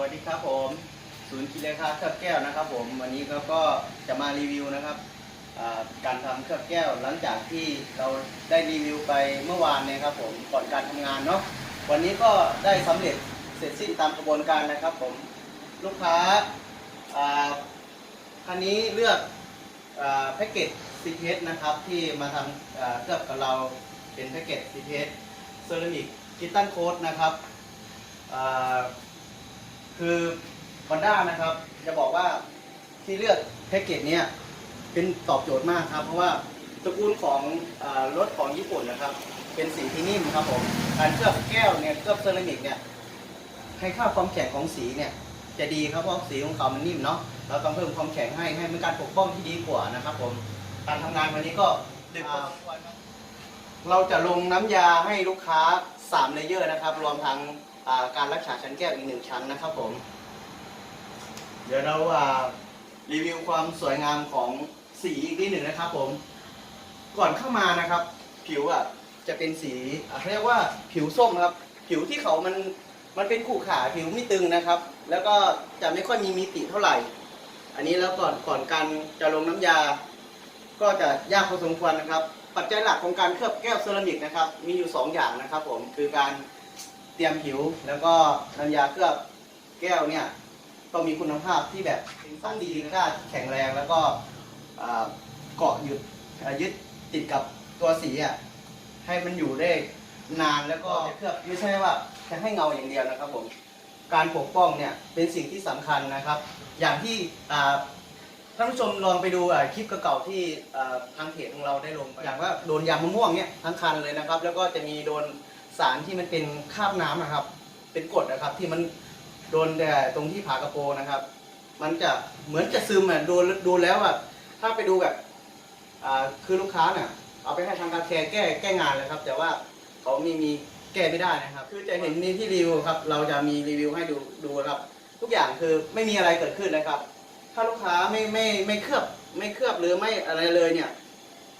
วัสดีครับผมศูนย์กิเลคาเคลือบแก้วนะครับ ผมวันนี้เราก็จะมารีวิวนะครับการทำเคลือบแก้วหลังจากที่เราได้รีวิวไปเมื่อวานเนี่ยครับ ผมก่อนการทำงานเนาะวันนี้ก็ได้สำเร็จเสร็จสิ้นตามกระบวนการนะครับ ผมลูกค้าอ่าคันนี้เลือกแพ็กเกจซีเพนะครับที่มาทำอ่าเคลือบกับเราเป็นแพ็กเกจซีเพเซรามิกคิตตันโค้ดนะครับ คือฮอนด้านะครับ จะบอกว่าที่เลือกแพ็กเกจเนี้ยเป็นตอบโจทย์มากครับ เพราะว่าตระกูลของอารถของญี่ปุ่นนะครับ เป็นสีที่นิ่มครับผมการเคลือบแก้วเนี่ยเคลือบเซรามิกเนี่ยให้ค่าความแข็งของสีเนี่ยจะดีครับเพราะสีของเขามันนิ่มเนาะเราต้องเพิ่มความแข็งให้ให้เป็นการปกป้องที่ดีกว่านะครับ ผมการทำงานวันนี้ก็ดึกพอสมควรครับเราจะลงน้ำยาให้ลูกค้า 3เลเยอร์นะครับ รวมทั้งการรักษาชั้นแก้วอีกหนึ่งชั้นนะครับผม เดี๋ยวเราารีวิวความสวยงามของสีอีกนิดหนึ่งนะครับผม ก่อนเข้ามานะครับ ผิวอะจะเป็นสีเขาเรียกว่าผิวส้มครับ ผิวที่เขามันมันเป็นขู่ขาผิวไม่ตึงนะครับ แล้วก็จะไม่ค่อยมีมิติเท่าไหร่ อันนี้แล้วก่อนก่อนการจะลงน้ำยา ก็จะยากพอสมควรนะครับ ปัจจัยหลักของการเคลือบแก้วเซรามิกนะครับ มีอยู่ 2 อย่างนะครับผมคือการเตรียมผิว แล้วก็น้ำยาเคลือบแก้วเนี่ยต้องมีคุณภาพที่แบบต้องดีกล้าแข็งแรงแล้วก็เกาะหยุดยึดติดกับตัวสีอะให้มันอยู่ได้นานแล้วก็เคลือบไม่ใช่ว่าแค่ให้เงาอย่างเดียวนะครับผมการปกป้องเนี่ยเป็นสิ่งที่สำคัญนะครับ อย่างที่ ท่านผู้ชมลองไปดูอะคลิปเก่าๆที่อ่าทางเพจของเราได้ลงไปอย่างว่าโดนยางมะม่วงเนี่ยทั้งคันเลยนะครับ แล้วก็จะมีโดนสารที่มันเป็นคราบน้ำนะครับ เป็นกรดนะครับ ที่มันโดนแต่ตรงที่ผากระโปรงนะครับ มันจะเหมือนจะซึมอะดูดูแล้วอะถ้าไปดูแบบอ่าคือลูกค้าเนี่ยเอาไปให้ทางการแคร์แก้แก้งานเลยครับ แต่ว่าเขามีมีแก้ไม่ได้นะครับ คือจะเห็นในที่รีวิวครับ เราจะมีรีวิวให้ดูดูครับ ทุกอย่างคือไม่มีอะไรเกิดขึ้นนะครับ ถ้าลูกค้าไม่ไม่ไม่เคลือบไม่เคลือบหรือไม่อะไรเลยเนี่ย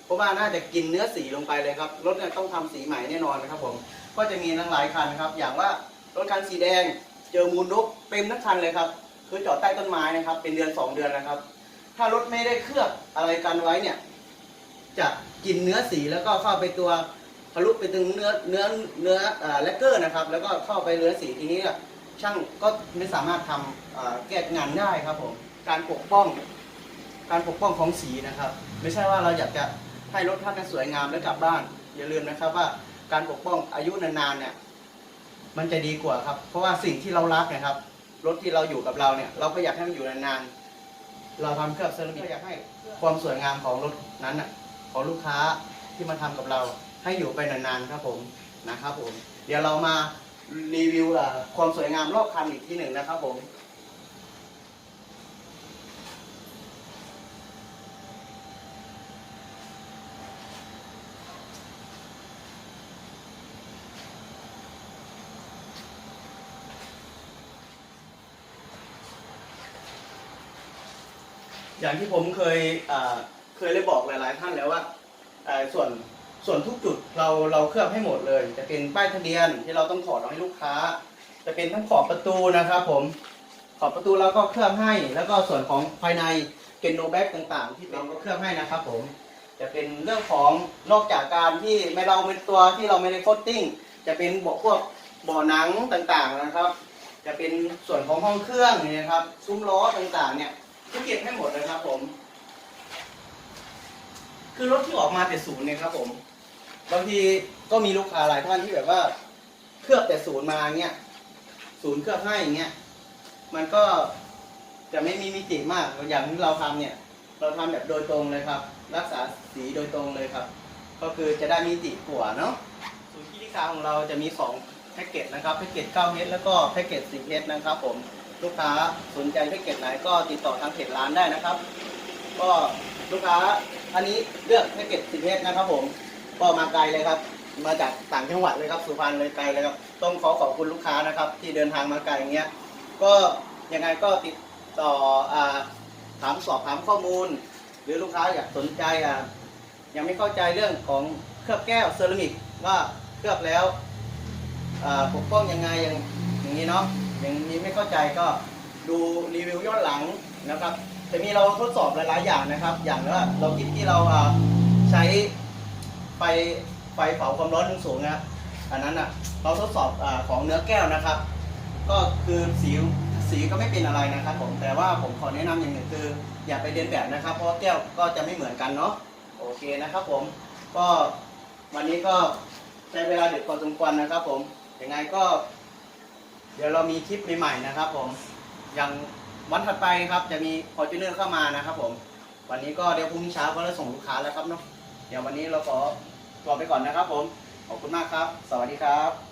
เพราะว่าน่าจะกินเนื้อสีลงไปเลยครับรถเนี่ยต้องทำสีใหม่แน่นอนนะครับผมก็จะมีทั้งหลายคันครับ อย่างว่ารถคันสีแดงเจอมูลนกเต็มทั้งคันเลยครับคือจอดใต้ต้นไม้นะครับ เป็นเดือนสองเดือนนะครับ ถ้ารถไม่ได้เคลือบอะไรกันไว้เนี่ย จะกินเนื้อสีแล้วก็เข้าไปตัวทะลุไปถึงเนื้อเนื้อเนื้ออแลกเกอร์นะครับ แล้วก็เข้าไปเนื้อสีทีนี้ช่างก็ไม่สามารถทำแก้งานได้ครับผม การปกป้อง การปกป้องของสีนะครับ ไม่ใช่ว่าเราอยากจะให้รถท่านนั้นสวยงามแล้วกลับบ้าน อย่าลืมนะครับว่าการปกป้องอายุนานๆเนี่ยมันจะดีกว่าครับ เพราะว่าสิ่งที่เรารักนะครับรถที่เราอยู่กับเราเนี่ย เราก็อยากให้มันอยู่นานๆเราทำเคลือบเซรามิกก็อยากให้ความสวยงามของรถนั้นน่ะของลูกค้าที่มาทำกับเราให้อยู่ไปนานๆครับผมนะครับผม เดี๋ยวเรามารีวิวอะความสวยงามรอบคันอีกทีหนึ่งนะครับผม อย่างที่ผมเคยเคยได้บอกหลาย ๆ ท่านแล้วว่าส่วนส่วนทุกจุดเราเราเคลือบให้หมดเลย จะเป็นป้ายทะเบียนที่เราต้องถอดออกให้ลูกค้า จะเป็นทั้งขอบประตูนะครับ ผมขอบประตูเราก็เคลือบให้ แล้วก็ส่วนของภายในเป็นโนแบ็กต่าง ๆ ที่เราก็เคลือบให้นะครับ ผมจะเป็นเรื่องของนอกจากการที่ไม่เราเป็นตัวที่เราไม่ได้โคตติ้งจะเป็นเบาพวกเบ่อหนังต่างๆนะครับ จะเป็นส่วนของห้องเครื่องนี่นะครับซุ้มล้อต่างๆเนี่ย ก็เก็บให้หมดเลยครับผม คือรถที่ออกมาแต่ศูนย์เนี่ยครับ ผมบางทีก็มีลูกค้าหลายท่านที่แบบว่า เคลือบแต่ศูนย์มาเงี้ยศูนย์เคลือบให้อย่างเงี้ยมันก็จะไม่มีมิติมากอย่างที่เราทำเนี่ย เราทำแบบโดยตรงเลยครับ รักษาสีโดยตรงเลยครับ ก็คือจะได้มิติกว่าเนาะศูนย์คิริคาของเราจะมี2แพ็กเกจนะครับแพ็กเกจ9เฮดแล้วก็แพ็กเกจ10เฮดนะครับผม ลูกค้าสนใจแพ็กเกจไหนก็ติดต่อทางเพจร้านได้นะครับ ก็ลูกค้าอันนี้เลือกแพ็กเกจ10เฮดนะครับ ผมก็มาไกลเลยครับ มาจากต่างจังหวัดเลยครับสุพรรณเลยไกลเลยครับต้องขอขอบคุณลูกค้านะครับ ที่เดินทางมาไกลอย่างเงี้ยก็ยังไงก็ติดต่ออ่าถามสอบถามข้อมูล หรือลูกค้าอยากสนใจอะยังไม่เข้าใจเรื่องของเคลือบแก้วเซรามิกว่าเคลือบแล้วปกป้องยังไงอย่างอย่างนี้เนาะ ยังมีไม่เข้าใจก็ดูรีวิวย้อนหลังนะครับจะมีเราทดสอบหลายๆอย่างนะครับ อย่างว่าเราคิดที่เราใช้ไฟไฟเผาความร้อนสูงนะครับอันนั้นอะเราทดสอบอของเนื้อแก้วนะครับ ก็คือสีสีก็ไม่เป็นอะไรนะครับ ผมแต่ว่าผมขอแนะนำอย่างหนึ่งคือ อย่าไปเรียนแบบนะครับ เพราะแก้วก็จะไม่เหมือนกันเนาะโอเคนะครับ ผมก็วันนี้ก็ใช้เวลาเด็กพอสมควรนะครับ ผมยังไงก็ เดี๋ยวเรามีคลิปใหม่ๆนะครับผมอย่างวันถัดไปครับจะมีพอร์จูเนอร์เข้ามานะครับผม วันนี้ก็เดี๋ยวพรุ่งนี้เช้าก็จะส่งลูกค้าแล้วครับเนาะเดี๋ยววันนี้เราขอตัวไปก่อนนะครับผม ขอบคุณมากครับ สวัสดีครับ